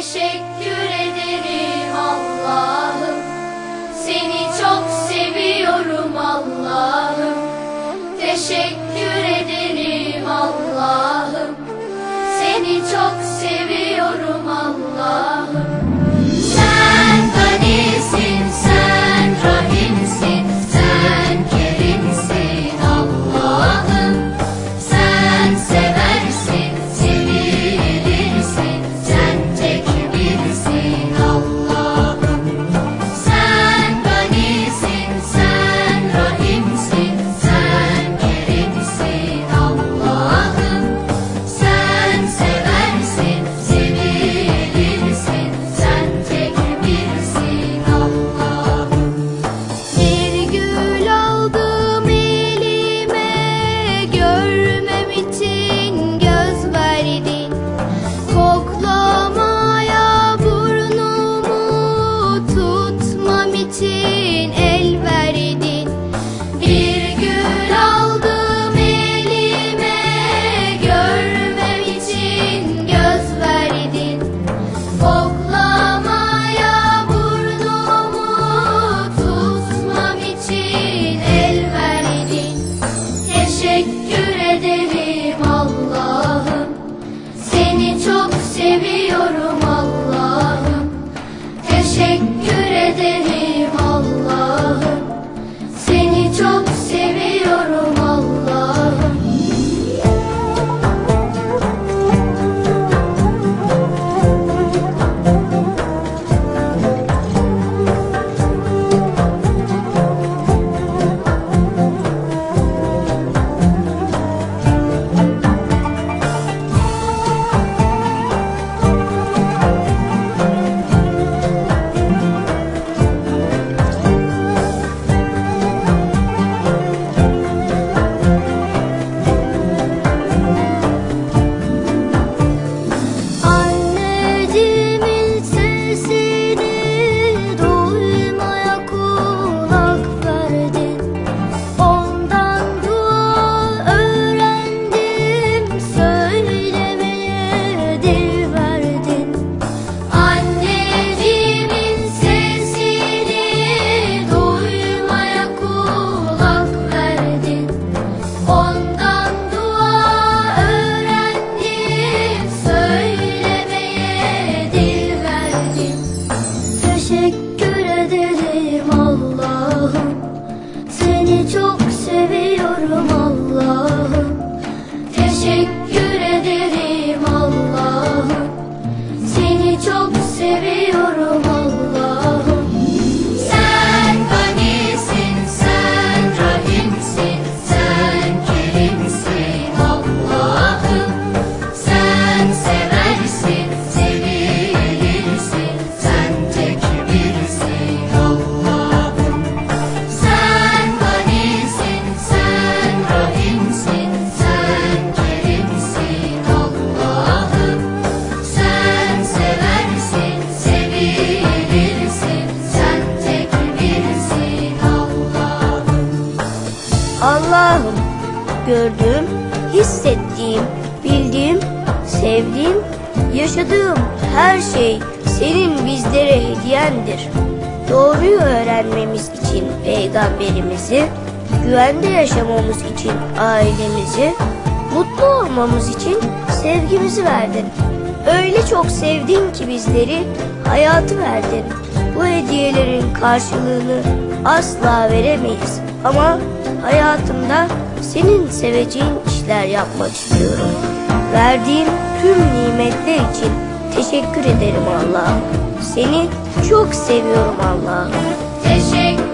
Teşekkür ederim Allah'ım. Seni çok seviyorum Allah'ım. Teşekkür ederim Allah'ım. Seni çok seviyorum Allah'ım çok seviyorum Allah'ım. Teşekkür ederim Allah'ım. Seni çok seviyorum Allah'ım gördüğüm, hissettiğim, bildiğim, sevdiğim, yaşadığım her şey senin bizlere hediyendir. Doğruyu öğrenmemiz için peygamberimizi, güvende yaşamamız için ailemizi, mutlu olmamız için sevgimizi verdin. Öyle çok sevdin ki bizleri hayatı verdin. Bu hediyelerin karşılığını asla veremeyiz ama hayatımda senin seveceğin işler yapmak istiyorum. Verdiğin tüm nimetler için teşekkür ederim Allah'ım. Seni çok seviyorum Allah'ım. Teşekkür